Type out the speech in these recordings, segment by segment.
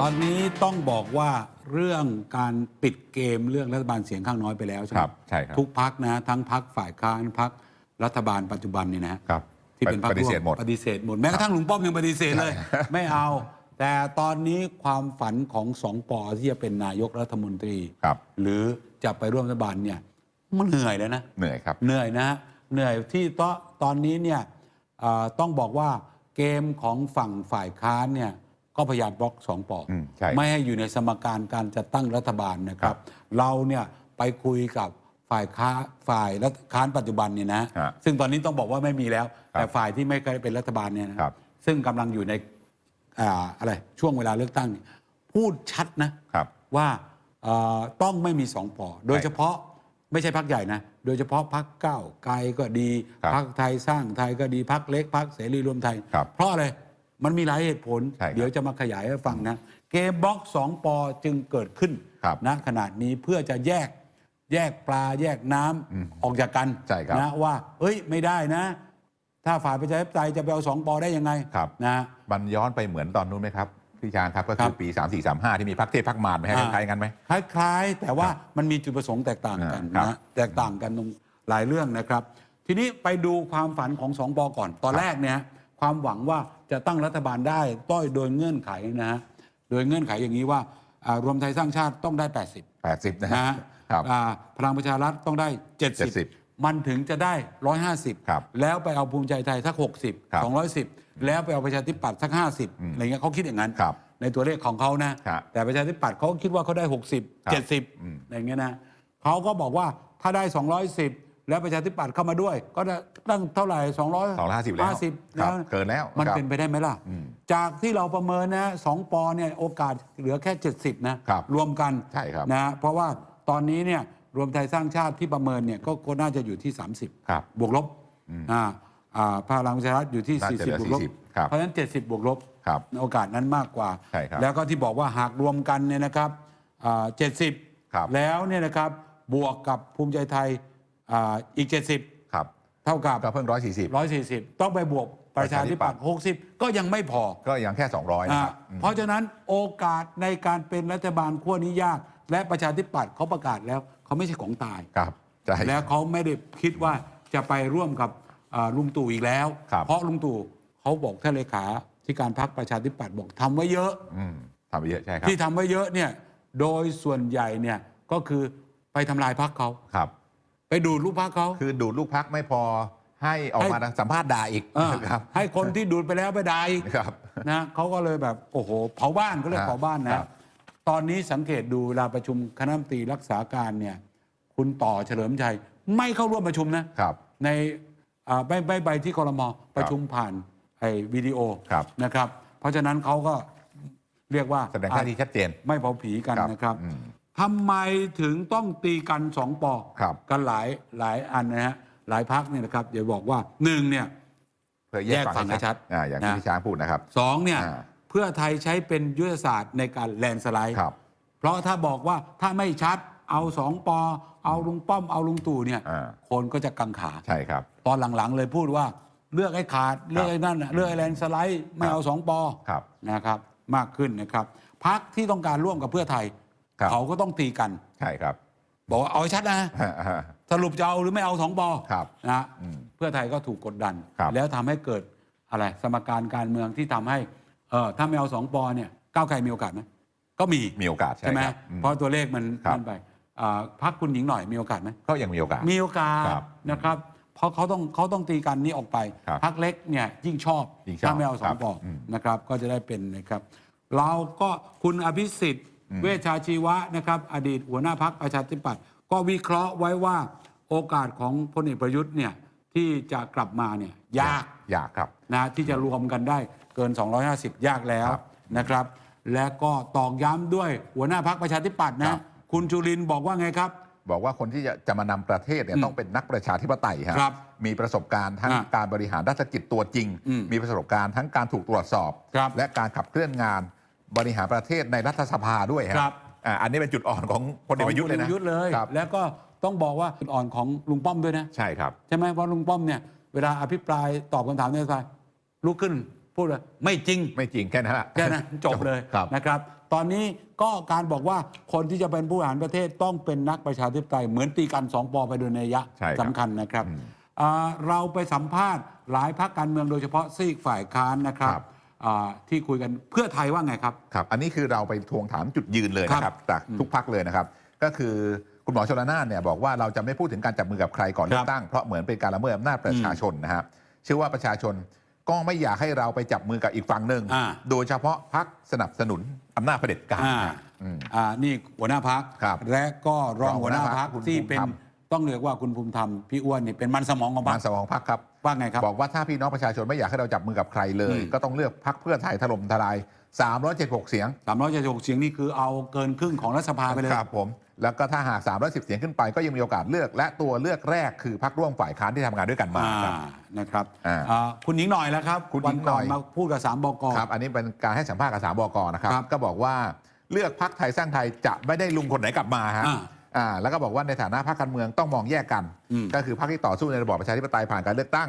ตอนนี้ต้องบอกว่าเรื่องการปิดเกมเรื่องรัฐบาลเสียงข้างน้อยไปแล้วใช่ไหมครับใช่ครับทุกพักนะทั้งพักฝ่ายค้านพักรัฐบาลปัจจุบันเนี่ยนะครับที่เป็นพรรคปฏิเสธหมดปฏิเสธหมดแม้กระทั่งลุงป้อมยังปฏิเสธเลย ไม่เอา แต่ตอนนี้ความฝันของสองปอที่จะเป็นนายกรัฐมนตรีครับหรือจะไปร่วมรัฐบาลเนี่ยมันเหนื่อยแล้วนะเหนื่อยครับเหนื่อยนะฮะเหนื่อยที่ตอนตอนนี้เนี่ยเอ่อต้องบอกว่าเกมของฝั่งฝ่ายค้านเนี่ย ก็พยายามบล็อกสองปออืมใช่ ไม่ให้อยู่ในสมการการจัดตั้งรัฐบาลนะครับ เราเนี่ยไปคุยกับฝ่ายค้าฝ่ายรัฐค้านปัจจุบันเนี่ยนะฮะซึ่งตอนนี้ต้องบอกว่าไม่มีแล้ว ครับแต่ฝ่ายที่ไม่เคยเป็นรัฐบาลเนี่ยนะครับ ซึ่งกำลังอยู่ในอ่าอะไรช่วงเวลาเลือกตั้งเนี่ยพูดชัดนะ ครับ ว่าเอ่อต้องไม่มีสองปอ โดยเฉพาะไม่ใช่พักใหญ่นะ โดยเฉพาะพักเก้าวไกลก็ดี ครับพักไทยสร้างไทยก็ดีพักเล็กพักเสรีรวมไทย ครับเพราะอะไร มันมีหลายเหตุผล ใช่ครับเดี๋ยวจะมาขยายให้ฟังนะ เกมบล็อกสองปอจึงเกิดขึ้นครับณขนาดนี้เพื่อจะแยกแยกปลาแยกน้ำออกจากกันใช่ครับนะว่าเอ้ยไม่ได้นะ ถ้าฝ่ายประชาธิปไตยจะไปเอาสองปอได้ยังไงครับ นะ มันย้อนไปเหมือนตอนนู้นไหมครับพี่ชางครับก็ครัคือบ ปี 3 4 3 5 ที่มีพักเทศพักมารไหมฮะอ่าคล้ายๆกันไหม คล้ายๆ แต่ว่ามันมีจุดประสงค์แตกต่างกันอ่าครับนะแตกต่างกันตรงหลายเรื่องนะครับ ทีนี้ไปดูความฝันของสองปอก่อน ตอนครับแรกเนี่ย ความหวังว่าจะตั้งรัฐบาลได้ต้อยโดยเงื่อนไขนะฮะโดยเงื่อนไขอย่างนี้ว่าอ่ารวมไทยสร้างชาติต้องได้ 80 80 นะนะฮะฮะครับอ่าพลังประชารัฐต้องได้ 70 70มันถึงจะได้ 150ครับแล้วไปเอาภูมิใจไทยสักครับ60 210 แล้วไปเอาประชาธิปัตย์สัก 50อะไรเงี้ยเขาคิดอย่างนั้นครับในตัวเลขของเขานะครับแต่ประชาธิปัตย์เขาคิดว่าเขาได้ครับ60อืม70อะไรเงี้ยนะเขาก็บอกว่าถ้าได้ 210 แล้วประชาธิปัตย์เข้ามาด้วย ก็ได้ตั้งเท่าไหร่200 250แล้ว50ครับแล้วเกินแล้วมันครับเป็นไปได้ไหมล่ะ อืมจากที่เราประเมินนะสองปอเนี่ยโอกาสเหลือแค่ 70 นะครับรวมกันใช่ครับ นะเพราะว่าตอนนี้เนี่ยรวมไทยสร้างชาติที่ประเมินเนี่ยก็ก็น่าจะอยู่ที่ 30 ครับ บวกลบอ่าอ่าพลังประชารัฐอยู่ที่ น่าจะเหลื40 อบวกลบ 40ครับเพราะฉะนั้น 70 บวกลบ ครับโอกาสนั้นมากกว่า ใช่ครับแล้วก็ที่บอกว่าหากรวมกันเนี่ยนะครับอ่า70 ครับแล้วเนี่ยนะครับ บวกกับภูมิใจไทย อ่าอีก 70 ครับเท่ากับก็เพิ่ง 140 140 ต้องไปบวกประชาธิปัตย์60 ก็ยังไม่พอก็ยังแค่ 200นะคอ่ารับอืมเพราะฉะนั้นโอกาสในการเป็นรัฐบาลขั้วนี้ยาก และประชาธิปัตย์เขาประกาศแล้วเขาไม่ใช่ของตาย ครับใช่ แล้วเขาไม่ได้คิดว่าจะไปร่วมกับอ่าลุงตู่อีกแล้ว ครับ เพราะลุงตู่เขาบอกท่านเลขาที่การพักประชาธิปัตย์บอกทำไว้เยอะ อืมทำไปเยอะใช่ครับที่ทำไว้เยอะเนี่ยโดยส่วนใหญ่เนี่ยก็คือไปทำลายพักเขา ครับ ไปดูดลูกพักเขา คือดูดลูกพักไม่พอให้ออกให้มาสัมภาษณ์ด่าอีกเออครับ ให้คนที่ดูดไปแล้วไปด่าอีกครับ นะเขาก็เลยแบบโอ้โหเผาบ้านเขาเรียกครับเผาบ้านครันะบ ตอนนี้สังเกตดูเวลาประชุมคณะรัฐมนตรีรักษาการเนี่ยคุณต่อเฉลิมชัยไม่เข้าร่วมประชุมนะครับ ในอ่าไม่ไม่ไปที่คอรมอประชุมผ่านไอ้วิดีโอครับ นะครับ เพราะฉะนั้นเขาก็เรียกว่าแสดงท่าทีชัดเจน ไม่เผาผีกันครับนะครับ อืม ทำไมถึงต้องตีกันสองปอครับกันหลายหลายอันนะฮะหลายพักเนี่ยนะครับเดี๋ยวบอกว่าหนึ่งเนี่ย เพื่อแยแยกกฝั่ฝั่งงให้ให้ชัชัดดอ่าอย่างที่นะ พี่ช้างพูดนะครับ สองเนี่ยอ่า เพื่อไทยใช้เป็นยุทธศาสตร์ในการแลนด์สไลด์ ครับ เพราะถ้าบอกว่าถ้าไม่ชัดเอาสองปอ เอาลุงป้อมเอาลุงตู่เนี่ย อ่า คนก็จะกังขา ใช่ครับ ตอนหลังๆเลยพูดว่าเลือกให้ขาดเลือกไอ้นั่นน่ะเลือกไอ้แลนด์สไลด์ไม่เอาสองปอครับ นะครับ มากขึ้นนะครับพักที่ต้องการร่วมกับเพื่อไทย ครับ เขาก็ต้องตีกัน ใช่ครับ บอกว่าเอาให้ชัดนะ สรุปจะเอาหรือไม่เอาสองปอครับนะอืมเพื่อไทยก็ถูกกดดัน ครับ แล้วทำให้เกิดอะไรสมการการเมืองที่ทำให้เออถ้าไม่เอาสองปอเนี่ยก้าวไกลมีโอกาสไหมก็มีมีโอกาสใช่ใช่ไหมครับอืม เพราะตัวเลขมันครับ นั่นไปอ่าพักคุณหญิงหน่อยมีโอกาสไหม ก็ยังมีโอกาส มีโอกาสครับนะครับ เพราะเขาต้องเขาต้องตีกันนี้ออกไป ครับพักเล็กเนี่ยยิ่งชอบยิ่งชอบถ้าไม่เอาสอครังบปออืมนะครับ ก็จะได้เป็นนะครับ เราก็คุณอภิสิทธิ์ เวชชาชีวะนะครับ อดีตหัวหน้าพักประชาธิปัตย์ก็วิเคราะห์ไว้ว่าโอกาสของพลเอกประยุทธ์เนี่ยที่จะกลับมาเนี่ยยากยากครับนะที่จะรวมกันได้เกิน 250 ยากแล้วครับนะครับ และก็ตอกย้ำด้วยหัวหน้าพักประชาธิปัตย์ครันะบคุณจุลินทร์บอกว่าไงครับ บอกว่าคนที่จะจะมานำประเทศเนี่ยอืมต้องเป็นนักประชาธิปไตยฮะครับมีประสบการณ์ทั้งอะการบริหารราชกิจตัวจริงอืมมีประสบการณ์ทั้งการถูกตรวจสอบครับและการขับเคลื่อนงาน บริหารประเทศในรัฐสภาด้วยฮะครับ อะอันนี้เป็นจุดอ่อนของพลเอกประยุทธ์เลยนะของพยุทธ์เลย ครับ แล้วก็ต้องบอกว่าจุดอ่อนของลุงป้อมด้วยนะ ใช่ครับ ใช่ไหมเพราะลุงป้อมเนี่ยเวลาอภิปรายตอบคำถามในสภาลุกขึ้น พูดว่าไม่จริงไม่จริงแค่นั้นแหละแค่นั้น จบเลยครับ นะครับ ตอนนี้ก็การบอกว่าคนที่จะเป็นผู้บริหารประเทศต้องเป็นนักประชาธิปไตยเหมือนตีกันสองปอไปโดยนัยยะใช่ครับสำคัญนะครับอืมอ่าเราไปสัมภาษณ์หลายพรรคการเมืองโดยเฉพาะซีกฝ่ายค้านนะครับ ครับอ่า ที่คุยกันเพื่อไทยว่าไงครับ ครับ อันนี้คือเราไปทวงถามจุดยืนเลยนะคครัรับบจากทุกพักเลยนะครับ ก็คือคุณหมอชลนานเนี่ยบอกว่าเราจะไม่พูดถึงการจับมือกับใครก่อนเลืคอรับกตั้งเพราะเหมือนเป็นการละเมิดอำนาจประชาชนนะครับเชื่อว่าประชาชนก็ไม่อยากให้เราไปจับมือกับอีกฝั่งหนึ่งอ่าโดยเฉพาะพักสนับสนุนอำนาจเผด็จการอ่าอืมอ่านี่หัวหน้าพักครับและก็รองรองหัหัววหหน้าน้าพรพัรกคคุณที่ภูมิเป็นธรรม ต้องเรียกว่าคุณภูมิธรรมพี่อ้วนนี่เป็นมันสมองของพรมารคสมองพักครับ ว่าไงครับ บอกว่าถ้าพี่น้องประชาชนไม่อยากให้เราจับมือกับใครเลย อืม ก็ต้องเลือกพักเพื่อไทยถล่มทลาย 376 เสียงสามร้อยเจ็ดสิบหกเสียงนี่คือเอาเกินครึ่งของรัฐสภาไปเลย ครับผม แล้วก็ถ้าหาก 310 เสียงขึ้นไปก็ยังมีโอกาสเลือก และตัวเลือกแรกคือพักร่วมฝ่ายค้านที่ทำงานด้วยกันมาอ่าครับนะครับอ่าอ่าคุณหญิงหน่อยแล้วครับคุณหญิงหน่อย วัก่มาพูดกับสามบก ครับ อันนี้เป็นการให้สัมภาษณ์กับสามบกนะครับ ครับก็บอกว่าเลือกพักไทยสร้างไทยจะไม่ได้ลุงคนไหนกลับมาฮะ อ่า อ่าแล้วก็บอกว่าในฐานะพรรคการเมืองต้องมองแยกกัน อืม ก็คือพรรคที่ต่อสู้ในระบอบประชาธิปไตยผ่านการเลือกตั้ง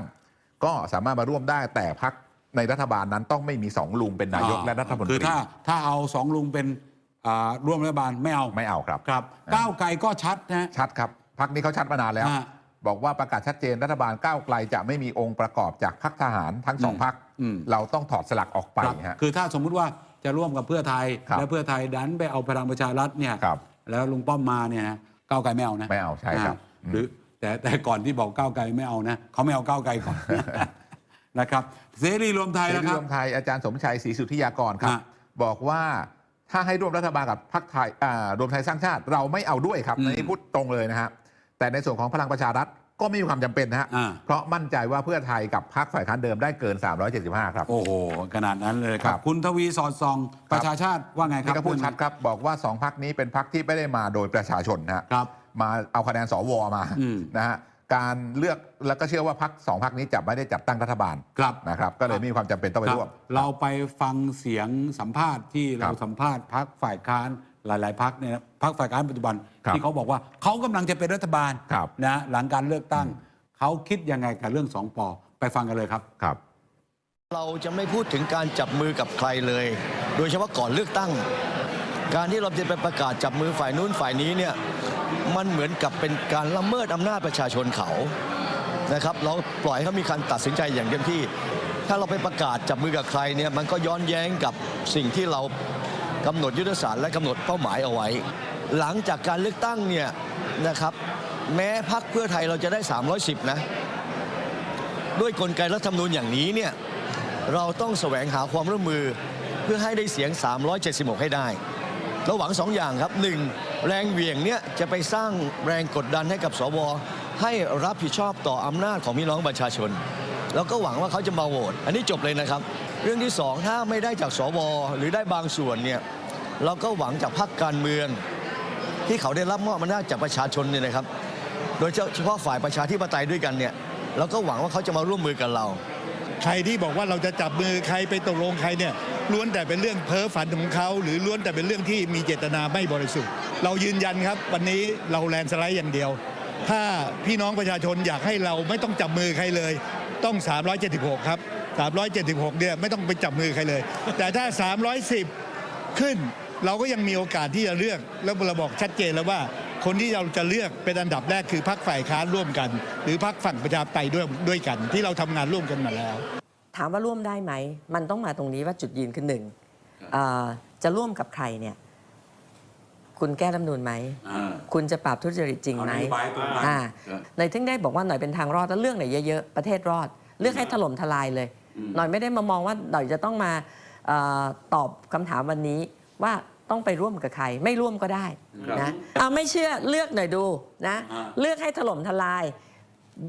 ก็สามารถมาร่วมได้แต่พรรคในรัฐบาลนั้นต้องไม่มีสองลุงเป็นนายกและรัฐมนตรีคือถ้าถ้าเอาสองลุงเป็นอ่าร่วมรัฐบาลไม่เอาไม่เอาครับ ครับอ่าก้าวไกลก็ชัดนะ ชัดครับพักนี้เขาชัดมานานแล้ว อ่า บอกว่าประกาศชัดเจนรัฐบาลก้าวไกลจะไม่มีองค์ประกอบจากพักทหารทั้งสองอืมพักอืมเราต้องถอดสลักออกไปครับฮะ คือถ้าสมมุติว่าจะร่วมกับเพื่อไทย ครับและเพื่อไทยดันไปเอาพลังประชารัฐเนี่ยครับ แล้วลุงป้อมมาเนี่ยนะก้าวไกลไม่เอานะไม่เอาใช่ครับอ่าอืมหรือแต่แต่ก่อนที่บอกก้าวไกลไม่เอานะเขาไม่เอาก้าวไกลก่อนนะครับเสรีรวมไทยเสนะรีครัรบวมไทยอาจารย์สมชัยศรีสุทธิยากรครับ ฮะ บอกว่าถ้าให้ร่วมรัฐบาลกับพรรคไทยอ่ารวมไทยสร้างชาติเราไม่เอาด้วยครับอืม อันนี้พูดตรงเลยนะฮะแต่ในส่วนของพลังประชารัฐ ก็ไม่มีความจำเป็นนะฮะอ่า เพราะมั่นใจว่าเพื่อไทยกับพรรคฝ่ายค้านเดิมได้เกิน 375 ครับ โอ้โห ขนาดนั้นเลยครัครับบ คุณทวีสอดส่องประชาชาติว่าไงครันี่บก็พูดชัดครับ บอกว่าสองพักนี้เป็นพักที่ไม่ได้มาโดยประชาชนนะฮะครับ มาเอาคะแนนสวมาอืม นะฮะการเลือกแล้วก็เชื่อว่าพักสองพักนี้จะไม่ได้จัดตั้งรัฐบาลครับ นะครับก็เลยไม่มีความจำเป็นต้องไปครับร่วม เราไปฟังเสียงสัมภาษณ์ที่ครัเราบสัมภาษณ์พักฝ่ายค้าน หลาย ๆพักเนี่ยนะพักฝ่ายค้านปัจจุบันครับที่เขาบอกว่าเขากำลังจะเป็นรัฐบาลครับ นะหลังการเลือกตั้ง เขาคิดยังไงกับเรื่องสองปอไปฟังกันเลยครับ ครับ เราจะไม่พูดถึงการจับมือกับใครเลย โดยเฉพาะก่อนเลือกตั้ง การที่เราจะไปประกาศจับมือฝ่ายนู้นฝ่ายนี้เนี่ย มันเหมือนกับเป็นการละเมิดอำนาจประชาชนเขา นะครับ เราปล่อยให้เขามีการตัดสินใจอย่างเต็มที่ ถ้าเราไปประกาศจับมือกับใครเนี่ย มันก็ย้อนแย้งกับสิ่งที่เรา กำหนดยุทธศาสตร์และกำหนดเป้าหมายเอาไว้ หลังจากการเลือกตั้งเนี่ยนะครับ แม้พักเพื่อไทยเราจะได้ 310 นะ ด้วยกลไกรัฐธรรมนูญอย่างนี้เนี่ยเราต้องแสวงหาความร่วมมือเพื่อให้ได้เสียง 376 ให้ได้เราหวังสองอย่างครับหนึ่งแรงเหวี่ยงเนี่ยจะไปสร้างแรงกดดันให้กับสวให้รับผิดชอบต่ออำนาจของพี่น้องประชาชน แล้วก็หวังว่าเขาจะมาโหวตอันนี้จบเลยนะครับ เรื่องที่สองถ้าไม่ได้จากสวหรือได้บางส่วนเนี่ย เราก็หวังจากพรรคการเมือง ที่เขาได้รับมอบอำนาจจากประชาชนเนี่ยนะครับ โดยเฉพาะฝ่ายประชาธิปไตยด้วยกันเนี่ยเราก็หวังว่าเขาจะมาร่วมมือกับเรา ใครที่บอกว่าเราจะจับมือใครไปตกลงใครเนี่ยล้วนแต่เป็นเรื่องเพ้อฝันของเขาหรือล้วนแต่เป็นเรื่องที่มีเจตนาไม่บริสุทธิ์ เรายืนยันครับ วันนี้เราแลนสไลด์อย่างเดียว ถ้าพี่น้องประชาชนอยากให้เราไม่ต้องจับมือใครเลย ต้อง 376 ครับ 376เนี่ยไม่ต้องไปจับมือใครเลย แต่ถ้า 310 ขึ้น เราก็ยังมีโอกาสที่จะเลือก แล้วเราบอกชัดเจนแล้วว่า คนที่เราจะเลือกเป็นอันดับแรกคือพรรคฝ่ายค้านร่วมกัน หรือพรรคฝั่งประชาธิปไตยด้วยด้วยกัน ที่เราทำงานร่วมกันมาแล้ว ถามว่าร่วมได้ไหม มันต้องมาตรงนี้ว่าจุดยืนคือหนึ่งเอ่อจะร่วมกับใครเนี่ยคุณแก้รัฐธรรมนูนไหม คุณจะปราบทุจริตจริงไหมเอานโยบายตรงกันอ่าครับหน่อยถึงได้บอกว่าหน่อยเป็นทางรอดแล้วเรื่องไหนเยอะๆ ประเทศรอด เลือกให้ถล่มทลายเลย หน่อยไม่ได้มามองว่าหน่อยจะต้องมาเออตอบคำถามวันนี้ ว่าต้องไปร่วมกับใคร ไม่ร่วมก็ได้นะเอาไม่เชื่อเลือกหน่อยดูนะอ่าเลือกให้ถล่มทลาย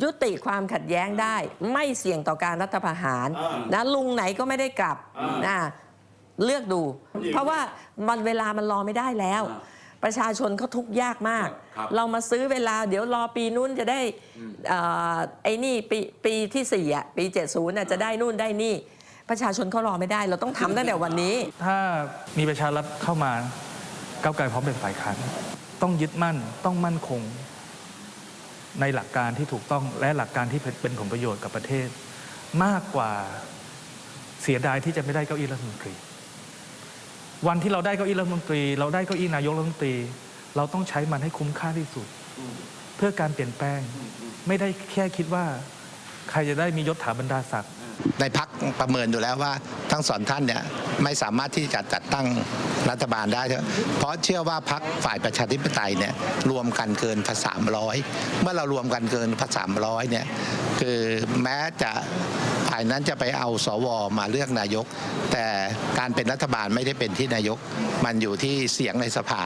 ยุติความขัดแย้งได้ ไม่เสี่ยงต่อการรัฐประหารนะลุงไหนก็ไม่ได้กลับนะเลือกดู เพราะว่ามันเวลามันรอไม่ได้แล้วอ่าประชาชนเขาทุกข์ยากมากครับเรามาซื้อเวลาเดี๋ยวรอปีนู้นจะได้เอ่อไอ้นี่ปีปีที่สี่อะปี 70น่ะจะได้นู่นได้นี่ ประชาชนเขารอไม่ได้ เราต้องทำตั้งแต่วันนี้ ถ้ามีประชารัฐเข้ามาก้าวไกลพร้อมเป็นฝ่ายค้านต้องยึดมั่นต้องมั่นคง ในหลักการที่ถูกต้องและหลักการที่เป็นผลประโยชน์กับประเทศ มากกว่าเสียดายที่จะไม่ได้เก้าอี้รัฐมนตรี วันที่เราได้เก้าอี้รัฐมนตรี เราได้เก้าอี้นายกรัฐมนตรี เราต้องใช้มันให้คุ้มค่าที่สุด เพื่อการเปลี่ยนแปลง ไม่ได้แค่คิดว่า ใครจะได้มียศถาบรรดาศักดิ์ ในพักประเมินดูแล้วว่าทั้งสองท่านเนี่ยไม่สามารถที่จะจัดตั้งรัฐบาลได้ เพราะเชื่อว่าพักฝ่ายประชาธิปไตยเนี่ยรวมกันเกินพันสามร้อยเมื่อเรารวมกันเกินพันสามร้อยเนี่ยคือแม้จะฝ่ายนั้นจะไปเอาสวมาเลือกนายก แต่การเป็นรัฐบาลไม่ได้เป็นที่นายก มันอยู่ที่เสียงในสภา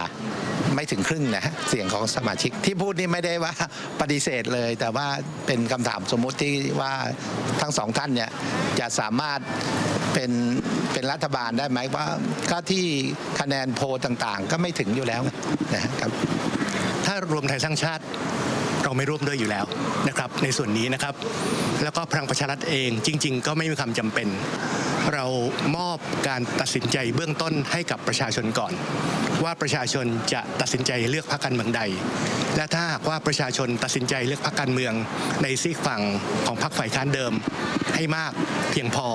ไม่ถึงครึ่งนะฮะเสียงของสมาชิกที่พูดนี่ไม่ได้ว่าปฏิเสธเลย แต่ว่าเป็นคำถามสมมุติที่ว่าทั้งสองท่านเนี่ยจะสามารถเป็นเป็นรัฐบาลได้ไหมว่าก็ที่คะแนนโพลต่างๆ ก็ไม่ถึงอยู่แล้วนะครับถ้ารวมไทยสร้างชาติ เราไม่ร่วมด้วยอยู่แล้วนะครับ ในส่วนนี้นะครับ แล้วก็พลังประชารัฐเองจริง ๆ ก็ไม่มีความจำเป็น เรามอบการตัดสินใจเบื้องต้นให้กับประชาชนก่อน ว่าประชาชนจะตัดสินใจเลือกพรรคการเมืองใด และถ้าหากว่าประชาชนตัดสินใจเลือกพรรคการเมือง ในซีกฝั่งของพรรคฝ่ายค้านเดิมให้มากเพียงพอ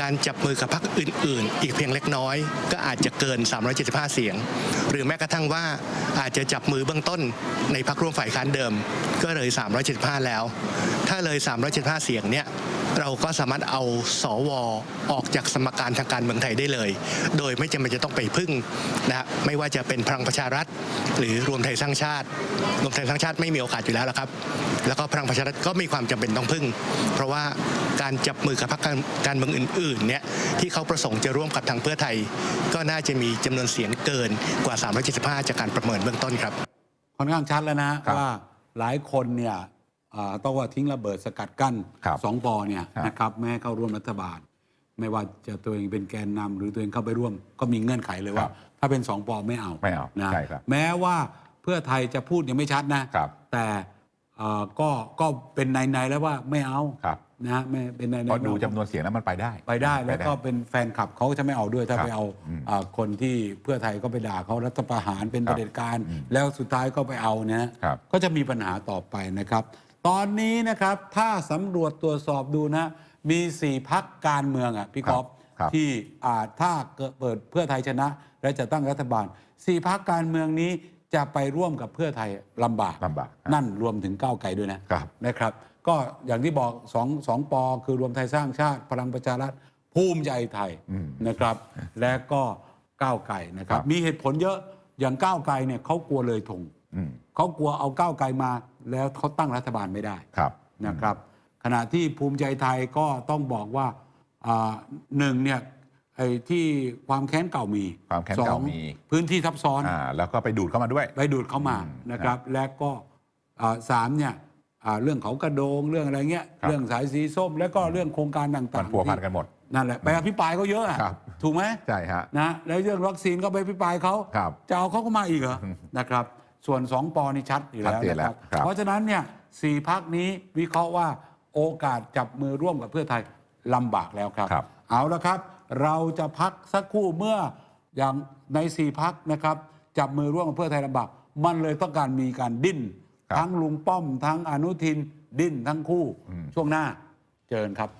การจับมือกับพรรคอื่น ๆ อีกเพียงเล็กน้อย ก็อาจจะเกิน 375 เสียง หรือแม้กระทั่งว่าอาจจะจับมือเบื้องต้นในพรรคร่วมฝ่ายค้านเดิม ก็เลย 375 แล้ว ถ้าเลย 375 เสียงเนี่ย เราก็สามารถเอาสวออกจากสมการทางการเมืองไทยได้เลย โดยไม่จำเป็นจะต้องไปพึ่งนะฮะไม่ว่าจะเป็นพลังประชารัฐ หรือรวมไทยสร้างชาติ รวมไทยสร้างชาติไม่มีโอกาสอยู่แล้วละครับ แล้วก็พลังประชารัฐก็มีความจำเป็นต้องพึ่ง เพราะว่าการจับมือกับพรรคการการเมืองอื่นๆเนี่ยที่เขาประสงค์จะร่วมกับทางเพื่อไทย ก็น่าจะมีจำนวนเสียงเกินกว่า 375 จากการประเมินเบื้องต้นครับค่อนข้างชัดแล้วนะครับว่าหลายคนเนี่ยอ่า ต้องว่าทิ้งระเบิดสกัดกั้นครับสองปอเนี่ยครับนะครับไม่ให้เข้าร่วมรัฐบาล ไม่ว่าจะตัวเองเป็นแกนนำหรือตัวเองเข้าไปร่วม ก็มีเงื่อนไขเลยว่าครับถ้าเป็นสองปอไม่เอาไม่เอานะใช่ครับแม้ว่าเพื่อไทยจะพูดยังไม่ชัดนะครับแต่เอ่อก็ก็เป็นในในๆแล้วว่าไม่เอาครับนะไม่เป็นในในเพราะดูจำนวนเสียงแล้วมันไปได้ ไปได้แล้วก็เป็นแฟนคลับเขาจะไม่เอาด้วยถ้าครับไปเอาอืมอ่าคนที่เพื่อไทยก็ไปด่าเขารัฐประหารเป็นคปรับระเผด็จการอืมแล้วสุดท้ายก็ไปเอานะครับก็จะมีปัญหาต่อไปนะครับ ตอนนี้นะครับถ้าสำรวจตรวจสอบดูนะ มีสี่พักการเมืองอะพี่ครับก๊อฟครับที่อาจถ้าเกิดเปิดเพื่อไทยชนะ และจะตั้งรัฐบาลสี่พักการเมืองนี้จะไปร่วมกับเพื่อไทยลำบากลำบาก นั่นรวมถึงก้าวไกลด้วยนะครับนะครับ ก็อย่างที่บอกสองสองปอคือรวมไทยสร้างชาติพลังประชารัฐภูมิใจไทยอืมนะครับ และก็ก้าวไกลนะครับครับ มีเหตุผลเยอะอย่างก้าวไกลเนี่ยเขากลัวเลยธงอืม เขากลัวเอาก้าวไกลมาแล้วเขาตั้งรัฐบาลไม่ได้ครับนะครับ ขณะที่ภูมิใจไทยก็ต้องบอกว่าอ่าหนึ่งเนี่ยไอ้ที่ความแค้นเก่ามีความแค้นเก่ามีสองพื้นที่ทับซ้อนอ่าแล้วก็ไปดูดเข้ามาด้วย ไปดูดเข้ามาอืมนะครับ และก็อ่าสามเนี่ยอ่าเรื่องเขากระโดงเรื่องอะไรเงี้ยครับเรื่องสายสีส้ม แล้วก็เรื่องโครงการต่างๆมันพัวพันที่กันหมดนั่นแหละไปอภิปรายเขาเยอะอะครับถูกไหมใช่ฮะนะแล้วเรื่องวัคซีนก็ไปอภิปรายเขาครับจะเอาเขาก็มาอีกเหรออืมนะครับ ส่วนสองปอนี่ชัดอยู่แล้วชัดเจนนะแล้ควรับครับ เพราะฉะนั้นเนี่ยสี่พักนี้วิเคราะห์ว่าโอกาสจับมือร่วมกับเพื่อไทยลำบากแล้วครับครับ เอาละครับ เราจะพักสักครู่เมื่ออย่างในสี่พักนะครับ จับมือร่วมกับเพื่อไทยลำบากมันเลยต้องการมีการดิ้นครับทั้งลุงป้อม ทั้งอนุทิน ดิ้นทั้งคู่อืมช่วงหน้าเจอกันครับ